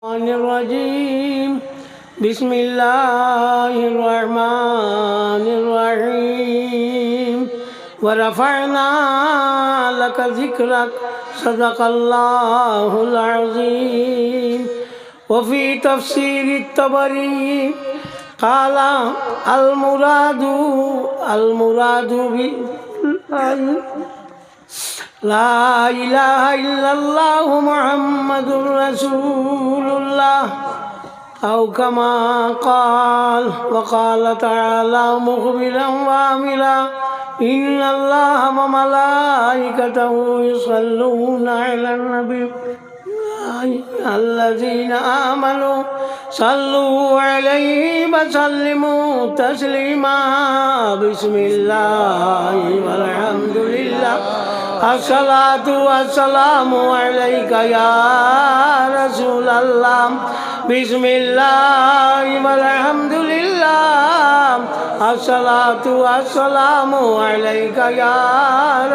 الرحمن الرجيم. بسم الله الرحمن الرحيم. ورفعنا لك ذكرك. صدق الله العظيم. وفي تفسير الطبري قال المراد المراد بالله. لا إله إلا الله محمد رسول الله أو كما قال وقال تعالى مخبرا واملا إن الله وملائكته يصلون على النبي. الذين آمنوا صلوا عليه وسلموا تسليما. بسم الله والحمد لله. الصلاة والسلام عليك يا رسول الله بسم الله والحمد لله الصلاة والسلام عليك يا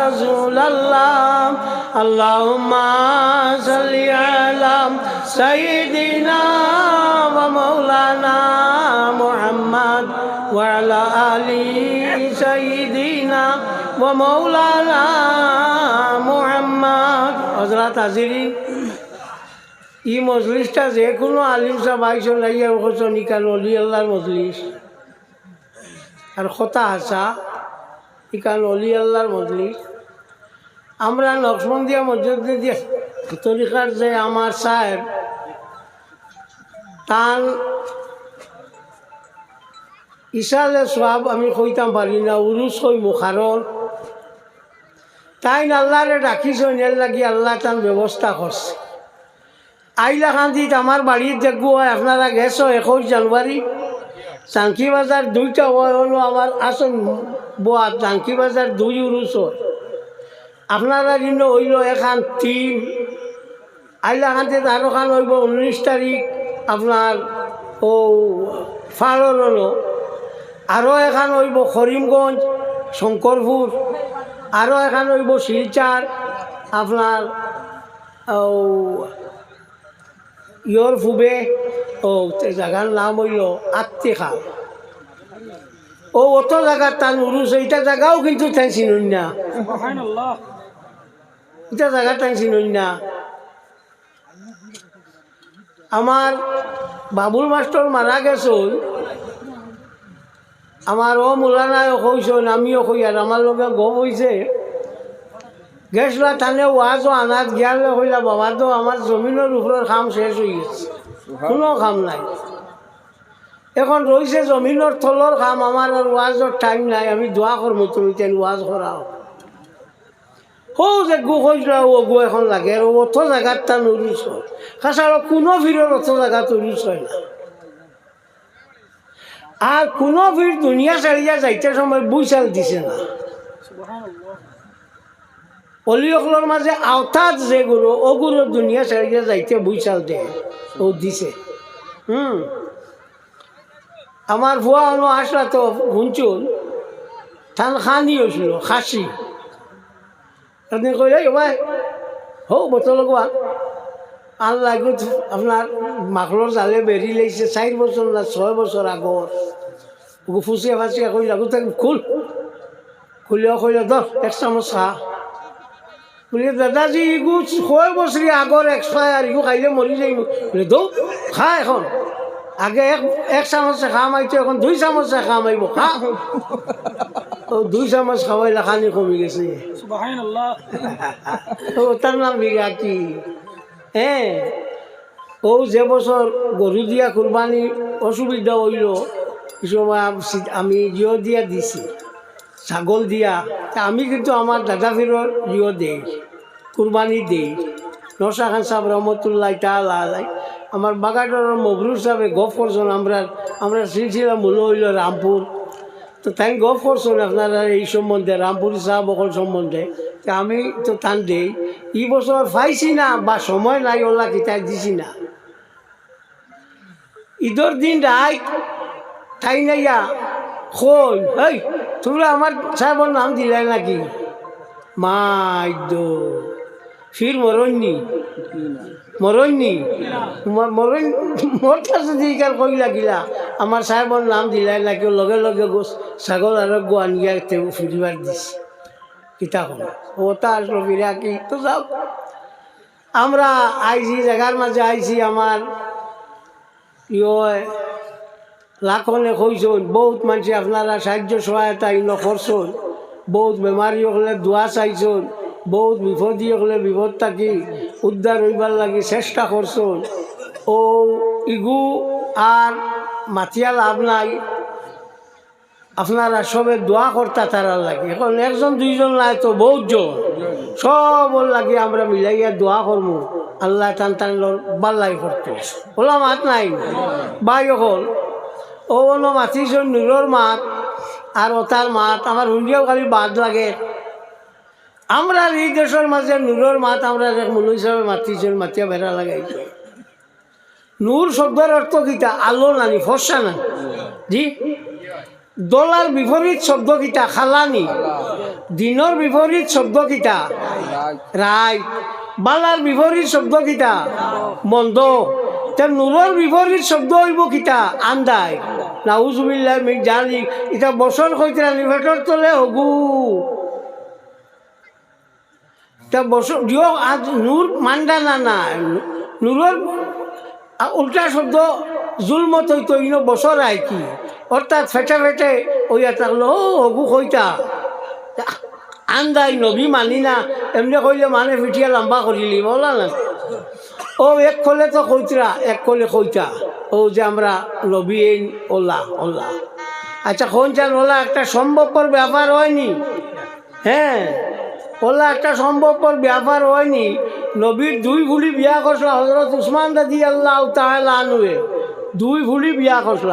رسول الله اللهم صل على سيدنا ومولانا محمد وعلى آل سيدنا ও মৌলানা মোহাম্মদ। হজরত হাজিরি ই মজলিসটা যে কোনো আলিম সাহ বাইশন লাগিয়ে হচ্ছেন ইকান অলি আল্লাহর মজলিস। আর কথা হাসা ইকান অলি আল্লাহর মজলিস। আমরা নকশবন্দিয়া মসজিদ তরিকার যে আমার সাহেব তান ইসালে সব আমি কইতাম পারি না উরুস কইমু কারণ তাই আল্লাহরে ডাকিছ এর লাগি আল্লাহ তার ব্যবস্থা করছে আইলা খান্দিত আমার বাড়ির দেখব আপনারা গেছো একুশ জানুয়ারি চাঙ্কি বাজার দুইটা হয় হলো আমার আসন বোয়া চাঙ্কি বাজার দুই উরুস আপনারা দিন হইল এখান তিন আইলা খান্তে আরও খান হইব উনিশ তারিখ আপনার ও ফাড়র হলো। আরও এখান হইব করিমগঞ্জ শঙ্করপুর আরও এখান হইব শিলচার আপনার ও ইয়র ফুবে ও জায়গার নাম হইল আত্মিখাল ও অত জায়গার টান উরুস এইটা জায়গাও কিন্তু তাই চিনুন না। এটা জায়গা তাই চিনুন না। আমার বাবুল মাস্টর মারা গেছিল আমার ও মোলানায় কইছেন আমিও কই আর আমার লগে গম হয়েছে গেছলা টানে ওয়াজও আনাত গিয়ালে কইলা বাবা তো আমার জমিনের উপরের কাম শেষ হয়ে গেছে। কোনো কাম নাই। এখন রয়েছে জমিনের থলর কাম আমার আর ওয়াজর টাইম নাই আমি দোয়া করব তুমি তেন ওয়াজ করাও হো যে গু কইল ও গু এখন লাগে আর অত জায়গার তা নরিস কাছাড়া কোনো ভিড়ের অত জায়গা তরিস হয় না। আর কোনো ভিড় দুনিয়া চালিয়া যাইতে সময় বুইচাল দিছে না। অলিসকলৰ মাঝে আওতাত যে গুরু ও গুরু দুনিয়া চালিয়া যাইতে বুইচাল দে, ও দিছে। হুম। আমার ভুয়া হলো আসলা তো শুনছুন থান খানি হয়েছিল খাসি কইলে ভাই হৌ, বটল লগোৱা লাগুত আপনার মাখলোর জালে বেরি লাইছে চার বছর না ছয় বছর আগর ওকে ফুসিয়া ফাঁসিয়া কই লাগু তাকে খুল। খুলিয়া কইলে দশ এক চামচ খা বলি দাদাজি ইগু ছয় বছরই আগর এক্সপায়ার ইগু খাইলে মরি যাই বলে। দৌ খা এখন। আগে এক এক চামচে খাম আইতো এখন দুই চামচে খাম আইব খা। ও দুই চামচ খাওয়াইলে খানি কমি গেছে। ও তার নাম বিরাটি হ্যাঁ ও যে বছর গরু দিয়া কুরবানি অসুবিধা হইল সময় আমি জিও দিয়া দিছি, ছাগল দিয়া। আমি কিন্তু আমার দাদা ফিরর জিও দেই, কুরবানি দেই। নসা খান সাহেব রহমতুল্লাহ তালাই আমার বাগাডর মবরুর সাহেবে গপ করছেন আমরা আমরা সিলসিলা মূল হইল রামপুর। তো তাই গপ করছেন আপনারা এই সম্বন্ধে রামপুর সাহেব অকল সম্বন্ধে তা আমি তো তান দেই ই বছর পাইছি না, বা সময় নাই ওলা কিতাব দিছি না। ঈদর দিন রাত, তাই নাইয়া খোল এই তোমরা আমার সাহেবর নাম দিলে নাকি? মাইদ ফির মরণনি। মরইনি তোমার মরই মোর কাছে দিকার কই লাগিলা? আমার সাহেবর নাম দিলাই নাকি লগে লগে গোস ছাগল আর গো আনিয়া তেও ফিরিবার দিছে। কিতা হল? ওটা আসলো বিরা কি? তো যাও আমরা আইছি জায়গার মাঝে আইছি আমার ইয় লাখনে কইসন বহুত মানুষ আপনারা সাহায্য সহায়তা ইন করছন বহুত বেমারি হলে দোয়া চাইছন। বহুত বিপদী হলে বিপদ থাকি উদ্ধার হইবার লাগি চেষ্টা করছন। ও ইগু আর মাতিয়া লাভ নাই। আপনারা সবে দোয়া করতা তারার লাগে। এখন একজন, দুইজন নাই তো বহুত জন সব লাগে আমরা মিলাইয়া দোয়া করব আল্লাহ টান টান বাল্লাই করতো। ওলা মাত নাই। বাই হল ও অন্য মাতিছন নুরর মাত, আর ওতার মাত। আমার হুন্ডিয়াও খালি বাদ লাগে। আমরা এই দেশের মাঝে নূরের মাত, আমরা মূল হিসাবে মাতিছেন মাতিয়া বেড়া লাগাইছে নূর শব্দের অর্থ কিতা? আলো নানি ফর্সা না জি? দলার বিপরীত শব্দ কিতা? খালানি। দিনের বিপরীত শব্দ কিতা? রায় বালার বিপরীত শব্দ কিতা? মন্দ তে নূরের বিপরীত শব্দ হইব কিতা? আন্দায় নাউজুবিল্লাহ মিক জানি এটা বছর কইতে নিভেটর তলে হগু। তা বছর দিও আজ নূর মান্ডা না না, নূরের উল্টা শব্দ জুলমত হইতো ইনো বছর আয় কি। অর্থাৎ ফেটে ফেটে ওইয়া থাকল ও হগু কইতা আন্দাই নবী মানি না, এমনি কইলে মানে পিঠিয়া লম্বা করিলি বলা না। ও এক কলে তো কইতরা এক কলে কইতা ও যে আমরা নবী এই, ওলা ওলা। আচ্ছা কোন চান ওলা, একটা সম্ভবপর ব্যাপার হয়নি? হ্যাঁ ওলা একটা সম্ভবপর ব্যাপার হয়নি। নবীর দুই ভুলি বিয়া করছিল হজরত উসমান দাদি আল্লাহ তাহলে দুই ভুলি বিয়া করছিল।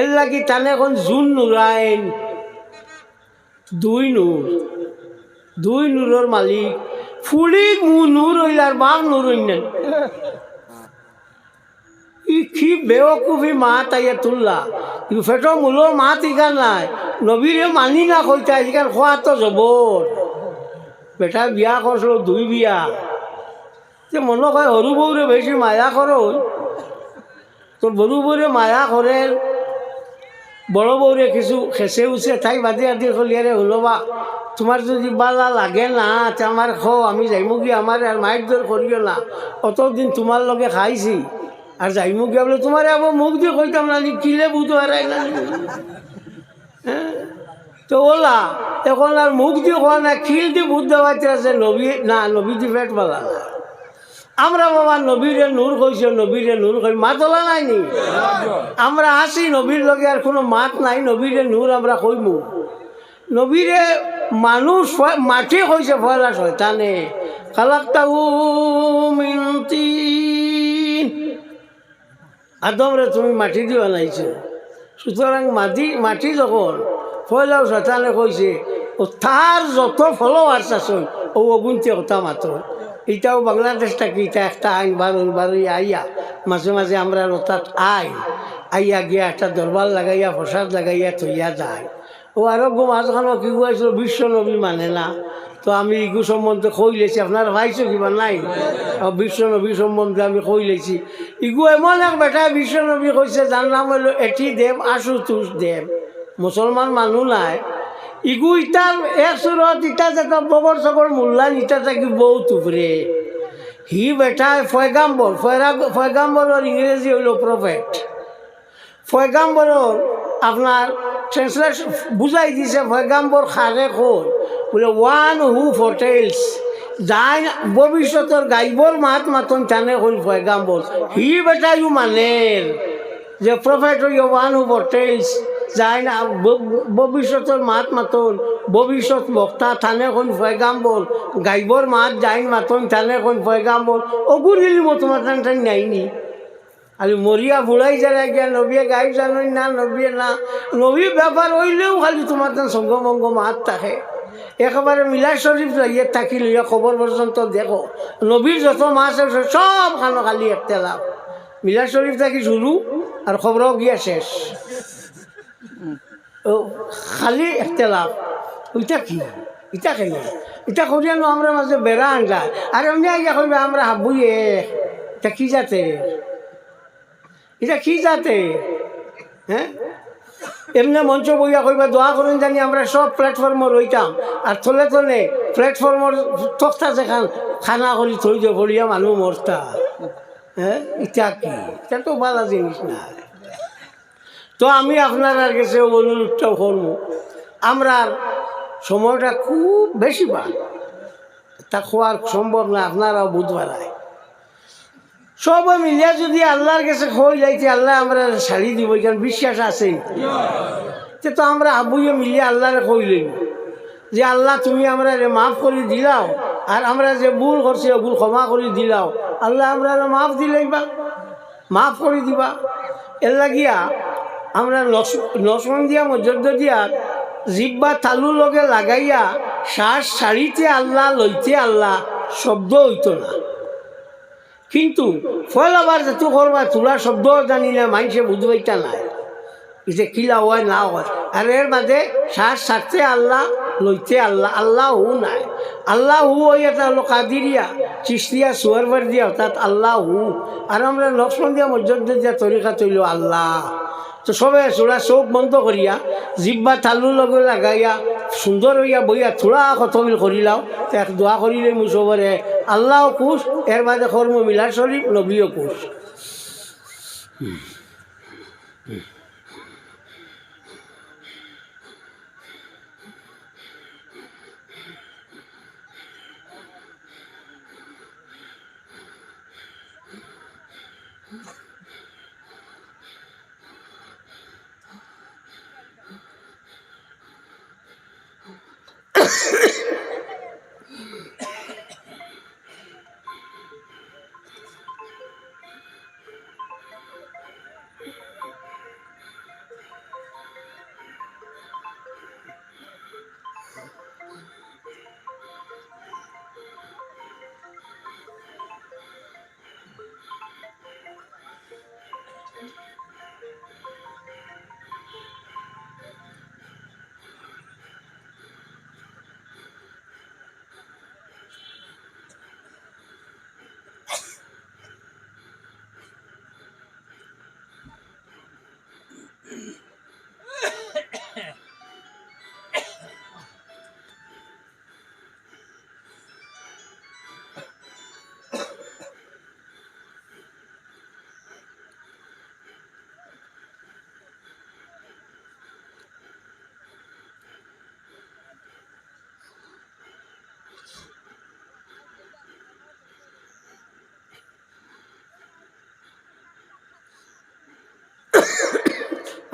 এর লাগি তানে এখন জুন নুরাইন দুই নূর। দুই নূরের মালিক। ফুলি মু নূর হইলার বাঘ নূর হইলেন। কি বেওকুফি মা তাইয়া তুললা ই ফেটো মূলৰ মাত ইকান নাই। নবীৰে মানি না কইতা ইকান খোৱাতো জবৰ। বেটা বিয়া করছিল দুই বিয়া। যে মনে হয় সৰু বৌৰে বেছি মায়া করো তোর বড়ু বৌরে মায়া করে বড় বৌরে কিছু খেসে উঠে ঠাই বাদে আদি খলিয়ারে হলো বা তোমার যদি বালা লাগে না, তে আমার খো আমি যাইমু গিয়ে আমার আর মায়ের দর করিও না। অতদিন তোমার লগে খাইছি। আর যাইমু গিয়া বলে তোমার আবার মুখ দিয়ে কইতাম না কিলে বুঝতে হারাই না হ্যাঁ? তো ওলা, এখন আর মুখ দিয়ে খোয়া না, খিল দিয়ে বুধ দেওয়াতে আছে নবী, না, নবী দি পেট না আমরা বাবা নবীরে নূর কইছে, নবীরে নূর কই মা তোলা নাই নি? আমরা আসি নবীর লগে, আর কোনো মাত নাই, নবীরে নূর আমরা কইমু। নবীরে মানুষ মাটি কইছে, ফয়লা শয়তানে, খালাক্তাহু মিন তিন আদমরে তুমি মাটি দিয়ে বানাইছো সুতরাং মাটি মাটি যখন ফয়লাও শতানে কইছে ও তার যত ফলোয়ার্স আছে ও অগুন্তি কথা মাত্র এটাও বাংলাদেশটা কি, এটা একটা আইন বারণ বারুই আইয়া। মাঝে মাঝে আমরা রতাত আই, আইয়া গিয়া একটা দরবার লাগাইয়া প্রসাদ লাগাইয়া থইয়া যায়। ও আরও গো মাঝখানে কি গুয়াইছিল বিশ্ব নবী মানে না। তো আমি ইগু সম্বন্ধে কই লেছি, আপনার ভাইছো কিবা নাই? বিশ্ব নবী সম্বন্ধে আমি কই লেছি। ইগু এমন এক বেটা বিশ্ব নবী কইছে, যার নাম হলো এটি দেব আশুতোষ দেব। মুসলমান মানুহ নাই। ইগু ইটার এক সুরত ইটা যেটা বগর চগর মূল্যান ইটা থাকি বহুত উপরে। হি বেটা ফয়গাম্বর ফয়গাম্বরের ইংরেজি হইল প্রফেট ফয়গাম্বরের আপনার ট্রান্সলেশন বুঝাই দিছে ফয়গাম্বর খারে কই? বলে ওয়ান হু ফটেলস যাই ভবিষ্যতের গাইবর মাত মাতন টানে হল ফয়গাম্বর হি বেটা ইউ মানের যে প্রফেট হইয়া ওয়ান হু ফটেলস যাই না ভবিষ্যতের মাত মাতন ভবিষ্যৎ বক্তা থানে কোন ফয়গাম্বর গাইবর মাত যাইন মাতন থানে কোন ফয়গাম্বর অগুরিল মতো মাতান টান নাইনি আর মরিয়া বুড়াই যারা গিয়া, নবীয়ে গাই জানোই না, নবীয়ে না। নবী ব্যাপার হইলেও খালি তোমার তার সঙ্গমঙ্গ মাত থাকে। একেবারে মিলাই শরীফ ইয়ে থাকি লইয়া খবর পর্যন্ত দেখো। নবীর যত মাছ আছে সব খানো খালি একটা লাভ। মিলাই শরীফ থাকি শুরু আর খবরও গিয়া শেষ ও, খালি একটা লাভ। ওইটা কি? এটা কেন? এটা করিয়ানো আমরা মাঝে বেড়া আনলা আর এমনি আইয়া কইবে আমরা এক এটা কি যাতে এটা কি যাতে হ্যাঁ? এমনি মঞ্চ বইয়া কইবা দোয়া করেন জানি আমরা সব প্ল্যাটফর্মে রইতাম আর থলে থলে প্ল্যাটফর্মর তক্তা যেখান খানা করি থই দিয়ে ভরিয়া মানুষ মরতা। হ্যাঁ? ইটা কি? এটা তো ভালো জিনিস না। তো আমি আপনার আর কাছে অনুরোধটা করব, আমরা সময়টা খুব বেশি পান তা খোয়ার সম্ভব না, আপনারাও বুধবার সব মিলিয়া যদি আল্লাহর কাছে খোঁজ যাইতে আল্লাহ আমরা শাড়ি দিব, এখানে বিশ্বাস আছে। তে আমরা আবুয়ে মিলিয়ে আল্লাহরে খোঁজ লইব যে আল্লাহ তুমি আমরা মাফ করে দিলাও, আর আমরা যে ভুল করছি ভুল ক্ষমা করে দিলাও। আল্লাহ আমরা মাফ দিলেই বা, মাফ করে দিবা। এর লাগিয়া আমরা নসন দিয়া মজদ্দ দিয়া জিব্বা তালু লগে লাগাইয়া শ্বাস ছাড়িতে আল্লাহ লইতে আল্লাহ শব্দ হইতো না। কিন্তু ফল আবার যেটু করবা তোলা শব্দ জানি না, মানুষে বুঝবাইটা নাই। যে কিলা হয়, না হয়। আর এর মাঝে শ্বাস ছাড়তে আল্লাহ লইতে আল্লাহ আল্লাহ হু নাই। আল্লাহ হু এটা হলো কাদিরিয়া চিস্তিয়া, সুয়ারবার দিয়া, অর্থাৎ আল্লাহ হু আর আমরা লক্ষ্মণ দিয়া মর্যাদা দিয়া তরিকা তৈল আল্লাহ। তো সবে চোরা চোখ বন্ধ করিয়া জিব্বা তালু লগে লাগাইয়া সুন্দর হইয়া বইয়া থোড়া কথমিল করিলাও তো এক দোয়া করিলে মুসবরে আল্লাহ কুশ এর বাদে কর্ম মিলার শরীফ নবীও কুশ হুম জাল্লা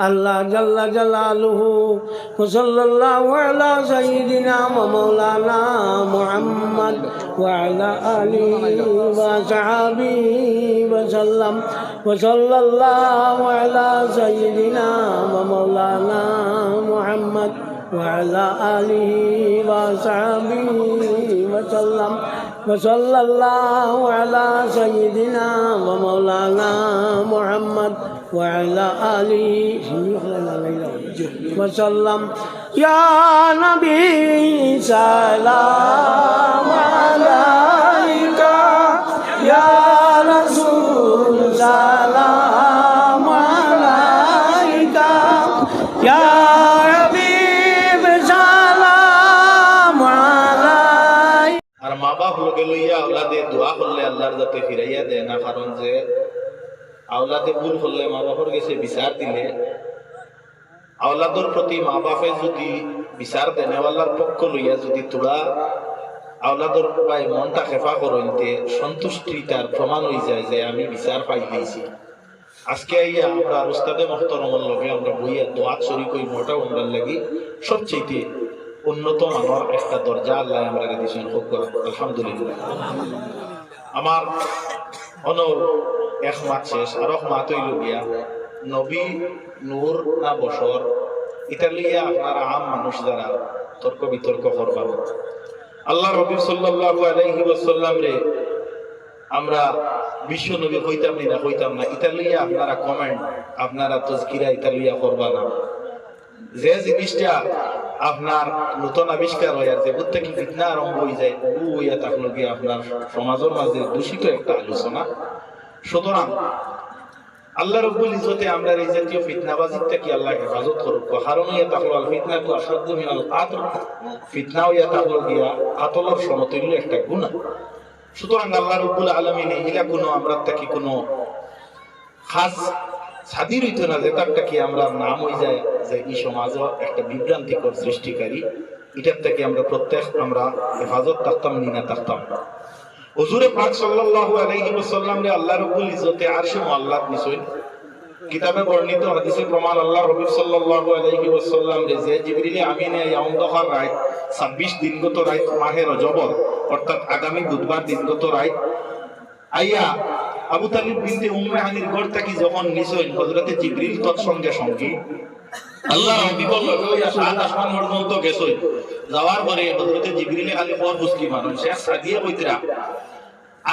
الله جل جلاله وصلى الله على سيدنا ومولانا محمد وعلى آله وصحابه وسلم وصلى الله على سيدنا ومولانا محمد وعلى آله وصحبه وسلم وصلى الله على سيدنا ومولانا محمد وعلى آله وسلم يا نبي سلام عليك يا رسول سلام عليك يا حبيب سلام عليك আর মা বাপ লগে লইয়া আওলাদে দোয়া করলে আল্লাহর যাতে ফিরাইয়া দেয় না কারণ যে আওলাদে ভুল করলে মা বাপর গেছে বিচার দিলে। আওলাদর প্রতি মা বাপে যদি বিচার দেন, আল্লাহর পক্ষ লইয়া যদি তোরা আওলাদর পাই মনটা খেফা করইতে সন্তুষ্টি তার প্রমাণ হয়ে যায় যে আমি বিচার পাই দিয়েছি। আজকে আইয়া আমরা উস্তাদে মহতরমল লগে আমরা বইয়া দোয়াত শরীক ওই মোটা উন্ডার লাগি। সবচেয়ে উন্নত মানের একটা দরজা আল্লাহ আমরা দিয়েছেন আলহামদুলিল্লাহ। আমার এক মাত শেষ নবী না আম মানুষ তর্ক বিতর্ক আল্লাহ আমরা বিশ্ব নবী হইতাম না হইতাম না এটা লইয়া আপনারা কমেন্ট আপনারা তজকিরা এটা লইয়া করবা না। যে জিনিসটা আপনার নতুন আবিষ্কার হয় আর যে প্রত্যেক ফিতনা আরম্ভ হয়ে যায় ও হইয়া থাকল গিয়ে আপনার সমাজের মাঝে দূষিত একটা আলোচনা। সুতরাং আল্লাহ রব্বুল ইজ্জতে আমরা এই জাতীয় ফিতনাবাজির থেকে আল্লাহ হেফাজত করুক? কারণ ইয়া তাহলো আল ফিতনা তো আসাধ্য মিনাল কাতল ফিতনা ইয়া তাহলো গিয়া কাতলের সমতুল্য একটা গুণা। সুতরাং আল্লাহ রব্বুল আলমিন এগুলা কোনো আমরা থেকে কোনো খাস স্বাধীন হইতো না যে তারটা কি আমরা নাম হয়ে যায় যে এই সমাজে একটা বিভ্রান্তিকর সৃষ্টিকারী? এটার থেকে আমরা প্রত্যেক আমরা হেফাজত থাকতাম, নিনা থাকতাম। হুজুরে পাক সাল্লাল্লাহু আলাইহি ওয়াসাল্লাম রে আল্লাহ রাব্বুল ইজ্জতে আরশে মুআল্লাত নিছেন। কিতাবে বর্ণিত হাদিসে প্রমাণ আল্লাহ রবি সাল্লাল্লাহু আলাইহি ওয়াসাল্লাম রে যে জিবরিলে আমিনে ইয়াউমদহর রাত 26 দিনগত রাত মাহে রজবর, অর্থাৎ আগামী বুধবার দিনগত রাত আইয়া আবু তালিব বিনতে উম্মে হানির ঘর থেকে যখন নিছেন হযরতে জিবরিল তৎসঙ্গে সঙ্গে। আল্লাহ হাবিবুল লইয়া সাত আসমান পর্যন্ত গেছই যাওয়ার পরে হযরতে জিবরিলে খালি পর বুঝকি মানুষ শেষ সাদিয়া কইতরা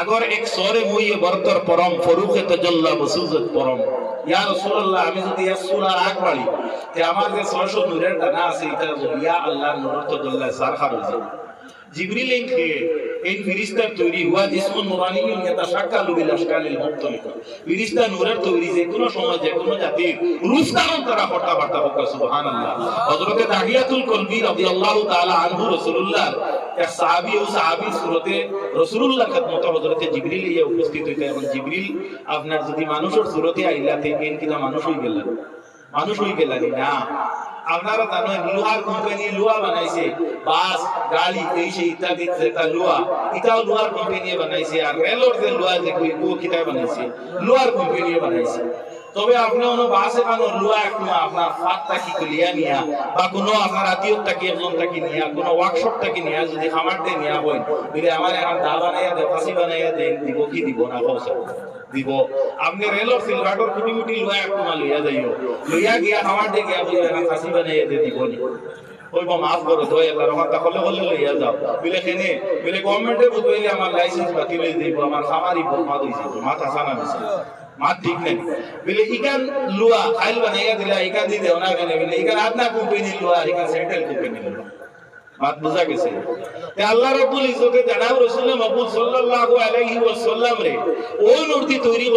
আগর এক সরে মুইয়ে বরতর পরম ফরুকে তাজাল্লা বসুজত পরম। ইয়া রাসূলুল্লাহ, আমি যদি এক সূরা আগ বাড়ি, তে আমার যে 600 নূরের দানা আছে এটা ইয়া আল্লাহর নূর তাজাল্লা সার খারুজি জিবরিল এনকে এই ফিরিস্তার তৈরি হুয়া জিসমুন নুরানিয়ুন ইয়াতাশাক্কালু বিল আশকালিল মুখতালিফা ফিরিস্তা নূরের তৈরি যে কোনো সময় যে কোনো জাতির রুস্তারন তারা হটা বার্তা হোক, সুবহানাল্লাহ। হযরতে দাহিয়াতুল কলবি রাদিয়াল্লাহু তাআলা আনহু রাসূলুল্লাহ, এক সাহাবী ও সাহাবী সুরতে রাসূলুল্লাহ খেদমত হযরতে জিবরিল ইয়া উপস্থিত হইতে এবং জিবরিল আপনার যদি মানুষের সুরতে আইলাতে কেন কিনা মানুষ হই গেলেন মানুষ গেলেন, না। আপনারা কোম্পানি লোহা বানাইছে। বাস গাড়ি এই সেই ইত্যাদি লোহা। এটাও লোহার কোম্পানি বানাইছে, আর যে লোহা ও বানাইছে, লোহার কোম্পানি বানাইছে। তবে আপনি কোনো বাসে কানো লোহা একটু আপনার ফাঁকটা কি লিয়া নিয়া, বা কোনো আপনার আত্মীয়তা কি একজন তাকে নিয়া, কোনো ওয়ার্কশপ তাকে নিয়া, যদি খামার দিয়ে নিয়া বলে আমার এখন দা বানাইয়া দে ফাঁসি বানাইয়া দেন, দিব কি দিব না কৌশল দিব। আপনি রেলর সিলভার্টর কুটি মুটি লোহা একটু লইয়া যাইও। লইয়া গিয়া খামার দিয়ে গিয়া বলে আমি ফাঁসি বানাইয়া দিয়ে দিব নি কইব মাফ করো তো আল্লাহর কথা হলে হলে লইয়া যাও। বলে কেনে বলে গভর্নমেন্টে বুঝবাইলে আমার লাইসেন্স বাতিল হয়ে দিব আমার খামারি বরবাদ যাব মাথা সানা মিশে মাত ঠিক নেই। বলে, ইকান লুয়া খাইল বানাইয়া দিলা, ইকান দিতে ওনা কেন? বলে, ইকান আপনার কোম্পানি লুয়া, আর ইকান সেন্ট্রাল কোম্পানি লুয়া। মাত বুঝা গেছে। আল্লাহ রাব্বুল ইজ্জতে রাসূল সাল্লাল্লাহু আলাইহি ওয়াসাল্লাম রে, ও তৈরি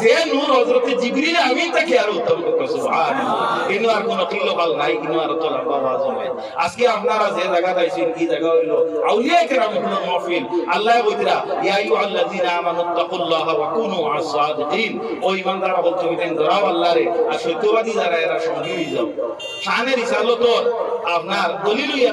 যে নূর হযরত জিবরিল আমিন তাকে আর উত্তম সুবহানাল্লাহ। আর কোন নাই আর তো আজকে আপনারা যে জায়গা আইছেন কি জায়গা হইল আউলিয়া হলো মাহফিল আল্লাহ ইয়া আইয়ুহাল্লাযিনা আমানু তাকুল্লাহা ওয়া কুনু ও তুমি ধরাও আল্লাহ রে, আর সত্যবাদী যারা, এরা সঙ্গী হয়ে যাও। শানের ইসালতর আপনার দলিল ইয়া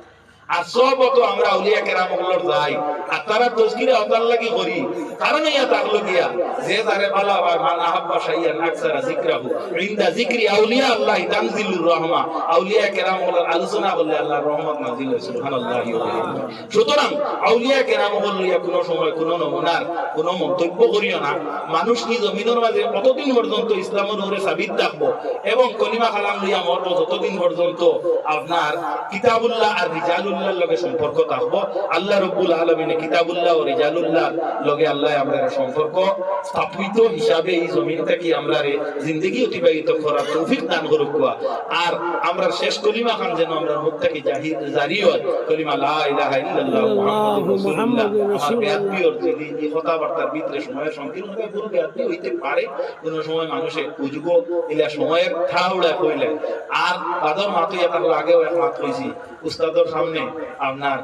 আমরা আউলিয়া কেরামগুলোর যাই। আর তারা অতার লাগি করি। কারণ ইয়া তাকলো গিয়া যে তারে মান আহাব্বা ইনদা আউলিয়া আল্লাহ তানজিলুর রহমা। আউলিয়া কেরামগুলোর আলোচনা করলে আল্লাহর রহমত নাজিল হয় সুতরাং আউলিয়া কেরামগুলো কোনো সময় কোনো নমুনার মন্তব্য করিও না। মানুষ কি জমিনের মাঝে কতদিন পর্যন্ত ইসলামের উপরে সাবিত থাকব এবং কলিমা কালাম লইয়া মরবো যতদিন পর্যন্ত আপনার কিতাবুল্লাহ আর রিজালুল্লাহর লগে সম্পর্ক থাকব। আল্লাহ রব্বুল আলমিনে কিতাবুল্লাহ ও রিজালুল্লাহ লগে আল্লাহ আমরা সম্পর্ক স্থাপিত হিসাবে এই জমিন থেকে আমরা রে জিন্দগি অতিবাহিত করার তৌফিক দান করুক আর আমরা শেষ কলিমা খান যেন আমরা মুখ থেকে জারি হয় কলিমা লা ইলাহা ইল্লাল্লাহ মুহাম্মাদুর রাসূলুল্লাহ। আমার বেয়াদবির যদি এই কথাবার্তার ভিতরে সংকীর্ণতা গুরু বেয়াদবি হইতে পারে কোন সময় মানুষের উজগ ইলা সময়ের ঠাউড়া কইলে। আর বাদর মাতো এটা আগেও এক মাত কইছি উস্তাদর সামনে আপনার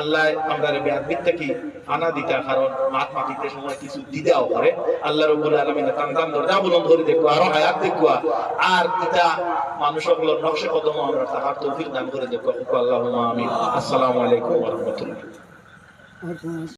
আল্লাহ আমরা বেয়াদবির কি আনা দিতে কারণ মাত মাতিতে সময় কিছু দিদাও করে। আল্লাহ রবুল আলমিন তান তান দরজা বুলন্দ করে দেখো, আরও হায়াত দেখো। আর এটা মানুষগুলোর নকশে কদম আমরা তাহার তৌফিক দান করে দেখো। আল্লাহ আমিন। আসসালামু আলাইকুম রাহমাতুল্লাহ।